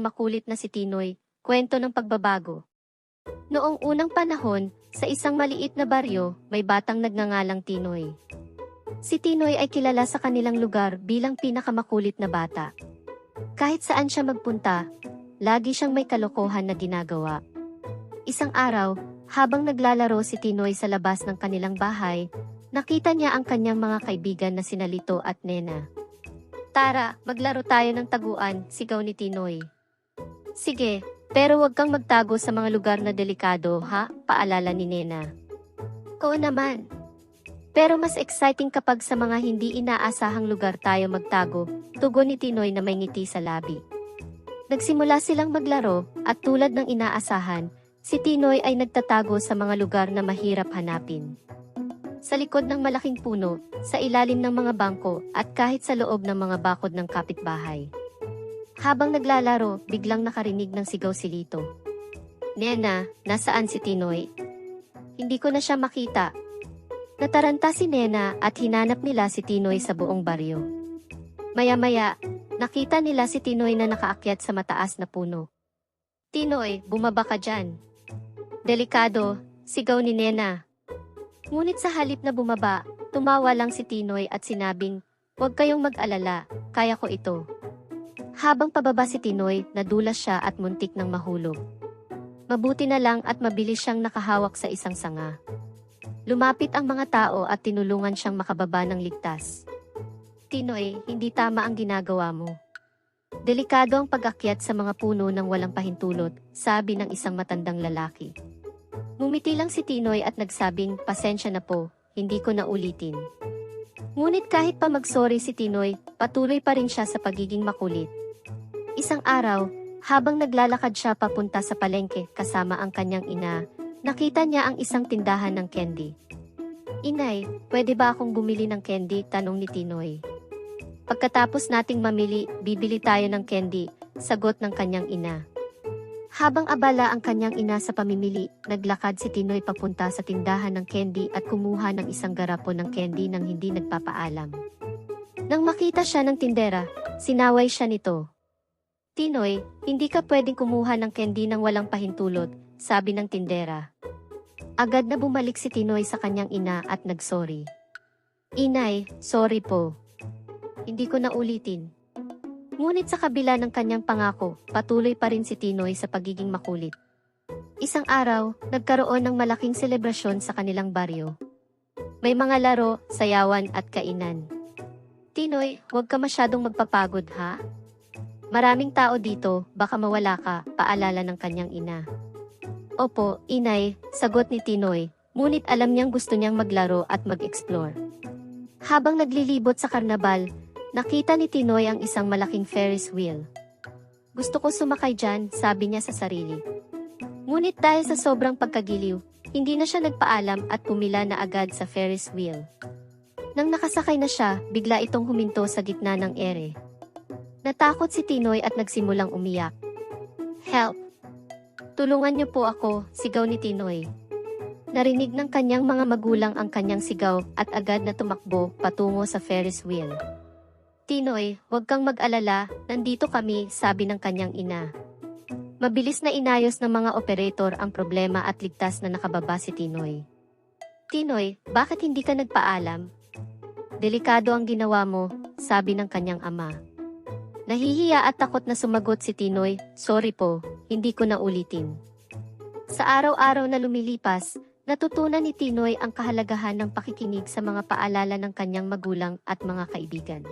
ang makulit na si Tinoy, kwento ng pagbabago. Noong unang panahon, sa isang maliit na baryo, may batang nagngangalang Tinoy. Si Tinoy ay kilala sa kanilang lugar bilang pinakamakulit na bata. Kahit saan siya magpunta, lagi siyang may kalokohan na ginagawa. Isang araw, habang naglalaro si Tinoy sa labas ng kanilang bahay, nakita niya ang kanyang mga kaibigan na sina Lito at Nena. Tara, maglaro tayo ng taguan, sigaw ni Tinoy. Sige, pero huwag kang magtago sa mga lugar na delikado, ha? Paalala ni Nena. Oo naman. Pero mas exciting kapag sa mga hindi inaasahang lugar tayo magtago, tugon ni Tinoy na may ngiti sa labi. Nagsimula silang maglaro, at tulad ng inaasahan, si Tinoy ay nagtatago sa mga lugar na mahirap hanapin. Sa likod ng malaking puno, sa ilalim ng mga bangko, at kahit sa loob ng mga bakod ng kapitbahay. Habang naglalaro, biglang nakarinig ng sigaw si Lito. Nena, nasaan si Tinoy? Hindi ko na siya makita. Nataranta si Nena at hinanap nila si Tinoy sa buong baryo. Maya-maya, nakita nila si Tinoy na nakaakyat sa mataas na puno. Tinoy, bumaba ka dyan. Delikado, sigaw ni Nena. Ngunit sa halip na bumaba, tumawa lang si Tinoy at sinabing, Huwag kayong mag-alala, kaya ko ito. Habang pababa si Tinoy, nadulas siya at muntik ng mahulog. Mabuti na lang at mabilis siyang nakahawak sa isang sanga. Lumapit ang mga tao at tinulungan siyang makababa ng ligtas. Tinoy, hindi tama ang ginagawa mo. Delikado ang pag-akyat sa mga puno ng walang pahintulot, sabi ng isang matandang lalaki. Ngumiti lang si Tinoy at nagsabing, pasensya na po, hindi ko na ulitin. Ngunit kahit pa magsorry si Tinoy, patuloy pa rin siya sa pagiging makulit. Isang araw, habang naglalakad siya papunta sa palengke kasama ang kanyang ina, nakita niya ang isang tindahan ng candy. Inay, pwede ba akong bumili ng candy? Tanong ni Tinoy. Pagkatapos nating mamili, bibili tayo ng candy, sagot ng kanyang ina. Habang abala ang kanyang ina sa pamimili, naglakad si Tinoy papunta sa tindahan ng candy at kumuha ng isang garapon ng candy nang hindi nagpapaalam. Nang makita siya ng tindera, sinaway siya nito. Tinoy, hindi ka pwedeng kumuha ng candy nang walang pahintulot, sabi ng tindera. Agad na bumalik si Tinoy sa kanyang ina at nagsorry. Inay, sorry po. Hindi ko na ulitin. Ngunit sa kabila ng kanyang pangako, patuloy pa rin si Tinoy sa pagiging makulit. Isang araw, nagkaroon ng malaking selebrasyon sa kanilang baryo. May mga laro, sayawan at kainan. Tinoy, huwag ka masyadong magpapagod ha? Maraming tao dito, baka mawala ka, paalala ng kanyang ina. Opo, inay, sagot ni Tinoy, ngunit alam niyang gusto niyang maglaro at mag-explore. Habang naglilibot sa karnabal, nakita ni Tinoy ang isang malaking Ferris wheel. Gusto ko sumakay dyan, sabi niya sa sarili. Ngunit dahil sa sobrang pagkagiliw, hindi na siya nagpaalam at pumila na agad sa Ferris wheel. Nang nakasakay na siya, bigla itong huminto sa gitna ng ere. Natakot si Tinoy at nagsimulang umiyak. Help! Tulungan niyo po ako, sigaw ni Tinoy. Narinig ng kanyang mga magulang ang kanyang sigaw at agad na tumakbo patungo sa Ferris wheel. Tinoy, huwag kang mag-alala, nandito kami, sabi ng kanyang ina. Mabilis na inayos ng mga operator ang problema at ligtas na nakababa si Tinoy. Tinoy, bakit hindi ka nagpaalam? Delikado ang ginawa mo, sabi ng kanyang ama. Nahihiya at takot na sumagot si Tinoy, sorry po, hindi ko na ulitin. Sa araw-araw na lumilipas, natutunan ni Tinoy ang kahalagahan ng pakikinig sa mga paalala ng kanyang magulang at mga kaibigan.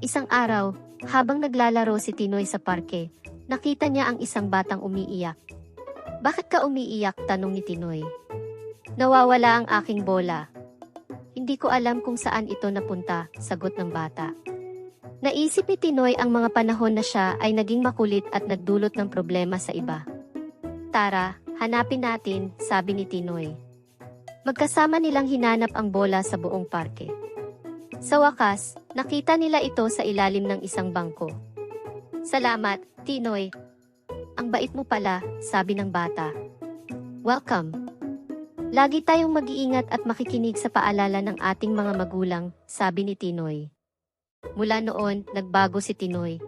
Isang araw, habang naglalaro si Tinoy sa parke, nakita niya ang isang batang umiiyak. Bakit ka umiiyak? Tanong ni Tinoy. Nawawala ang aking bola. Hindi ko alam kung saan ito napunta, sagot ng bata. Naisip ni Tinoy ang mga panahon na siya ay naging makulit at nagdulot ng problema sa iba. Tara, hanapin natin, sabi ni Tinoy. Magkasama nilang hinanap ang bola sa buong parke. Sa wakas, nakita nila ito sa ilalim ng isang bangko. Salamat, Tinoy. Ang bait mo pala, sabi ng bata. Welcome. Lagi tayong mag-iingat at makikinig sa paalala ng ating mga magulang, sabi ni Tinoy. Mula noon, nagbago si Tinoy.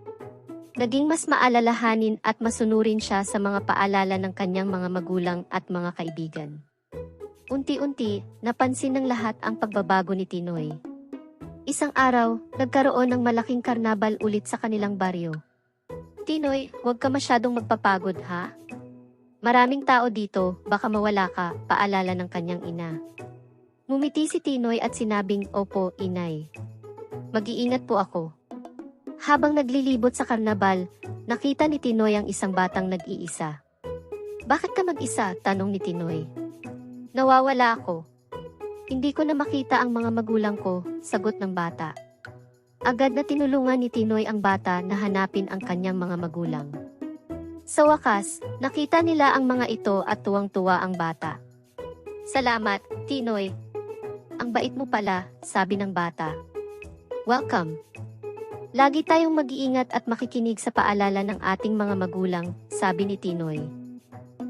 Naging mas maalalahanin at masunurin siya sa mga paalala ng kanyang mga magulang at mga kaibigan. Unti-unti, napansin ng lahat ang pagbabago ni Tinoy. Isang araw, nagkaroon ng malaking karnabal ulit sa kanilang baryo. Tinoy, huwag ka masyadong magpapagod ha? Maraming tao dito, baka mawala ka, paalala ng kanyang ina. Mumiti si Tinoy at sinabing, Opo, inay. Mag-iingat po ako. Habang naglilibot sa karnabal, nakita ni Tinoy ang isang batang nag-iisa. Bakit ka mag-isa? Tanong ni Tinoy. Nawawala ako. Hindi ko na makita ang mga magulang ko, sagot ng bata. Agad na tinulungan ni Tinoy ang bata na hanapin ang kanyang mga magulang. Sa wakas, nakita nila ang mga ito at tuwang-tuwa ang bata. Salamat, Tinoy. Ang bait mo pala, sabi ng bata. Welcome. Lagi tayong mag-iingat at makikinig sa paalala ng ating mga magulang, sabi ni Tinoy.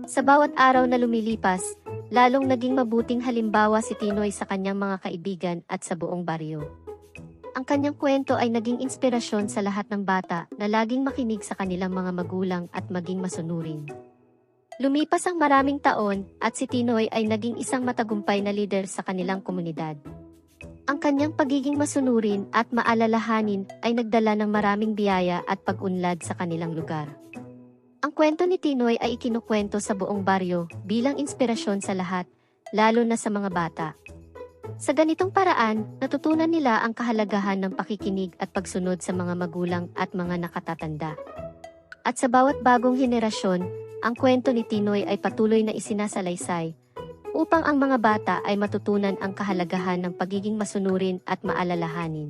Sa bawat araw na lumilipas, lalong naging mabuting halimbawa si Tinoy sa kanyang mga kaibigan at sa buong baryo. Ang kanyang kwento ay naging inspirasyon sa lahat ng bata na laging makinig sa kanilang mga magulang at maging masunurin. Lumipas ang maraming taon at si Tinoy ay naging isang matagumpay na leader sa kanilang komunidad. Ang kanyang pagiging masunurin at maalalahanin ay nagdala ng maraming biyaya at pag-unlad sa kanilang lugar. Ang kwento ni Tinoy ay ikinukwento sa buong baryo bilang inspirasyon sa lahat, lalo na sa mga bata. Sa ganitong paraan, natutunan nila ang kahalagahan ng pakikinig at pagsunod sa mga magulang at mga nakatatanda. At sa bawat bagong henerasyon, ang kwento ni Tinoy ay patuloy na isinasalaysay upang ang mga bata ay matutunan ang kahalagahan ng pagiging masunurin at maalalahanin.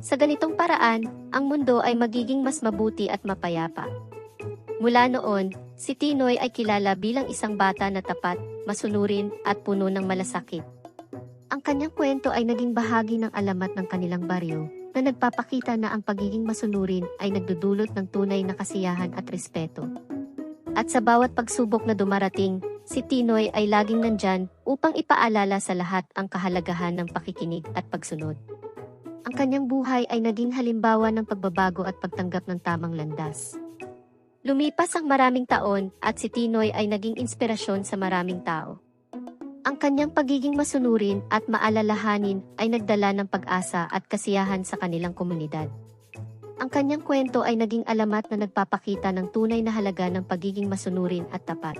Sa ganitong paraan, ang mundo ay magiging mas mabuti at mapayapa. Mula noon, si Tinoy ay kilala bilang isang bata na tapat, masunurin at puno ng malasakit. Ang kanyang kwento ay naging bahagi ng alamat ng kanilang baryo, na nagpapakita na ang pagiging masunurin ay nagdudulot ng tunay na kasiyahan at respeto. At sa bawat pagsubok na dumarating, si Tinoy ay laging nandyan upang ipaalala sa lahat ang kahalagahan ng pakikinig at pagsunod. Ang kanyang buhay ay naging halimbawa ng pagbabago at pagtanggap ng tamang landas. Lumipas ang maraming taon at si Tinoy ay naging inspirasyon sa maraming tao. Ang kanyang pagiging masunurin at maalalahanin ay nagdala ng pag-asa at kasiyahan sa kanilang komunidad. Ang kanyang kwento ay naging alamat na nagpapakita ng tunay na halaga ng pagiging masunurin at tapat.